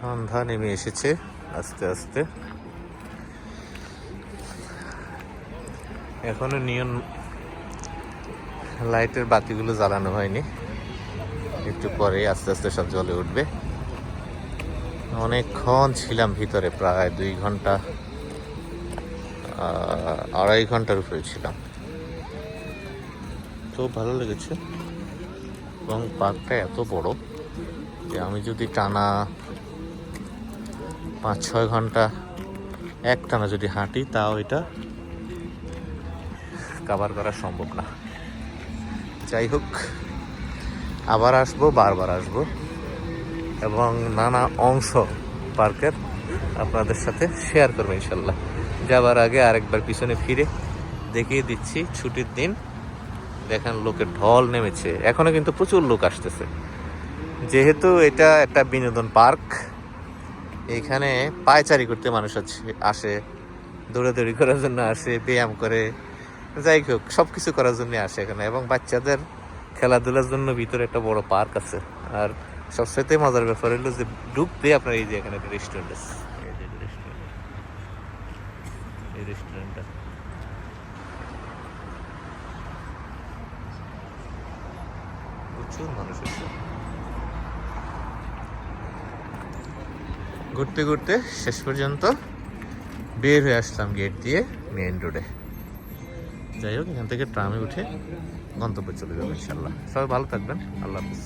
সন্ধ্যা নেমে এসেছে আস্তে আস্তে। এখনও নিয়ন লাইটের বাতিগুলো জ্বালানো হয়নি। একটু পরে আস্তে আস্তে সব জলে উঠবে। অনেকক্ষণ ছিলাম ভিতরে, প্রায় দুই ঘণ্টা আড়াই ঘণ্টার উপরে ছিলাম। তো ভালো লেগেছে। এবং পার্কটা এত বড় যে আমি যদি টানা পাঁচ, ছয় ঘণ্টা এক টানা যদি হাঁটি, তাও এটা কাভার করা সম্ভব না। যাই হোক, আবার আসব, বারবার আসব। এবং নানা অংশ পার্কের আপনাদের সাথে শেয়ার করব ইনশাল্লাহ। যাবার আগে আরেকবার পিছনে ফিরে দেখিয়ে দিচ্ছি, ছুটির দিন। দেখেন, লোকের ঢল নেমেছে। এখনও কিন্তু প্রচুর লোক আসতেছে। যেহেতু এটা একটা বিনোদন পার্ক এখানে পায়চারি করতে মানুষ আসে, দৌড়াদৌড়ি করার জন্য আসে, ব্যায়াম করে, যাই হোক সব কিছু করার জন্য আসে এখানে এবং বাচ্চাদের খেলাধুলার জন্য ভিতরে একটা বড় পার্ক আছে। আর সবসাথে মজার ব্যাপার হলো যে ঢুকতে আপনার এই যে এখানে রেস্টুরেন্ট আছে। এই প্রচুর মানুষ আছে। ঘুরতে ঘুরতে শেষ পর্যন্ত বের হয়ে আসলাম গেট দিয়ে মেইন রোডে যাই হোক, এখান থেকে ট্রামে উঠে গন্তব্যে চলে যাব ইনশাল্লাহ। সবাই ভালো থাকবেন। আল্লাহ হাফিজ।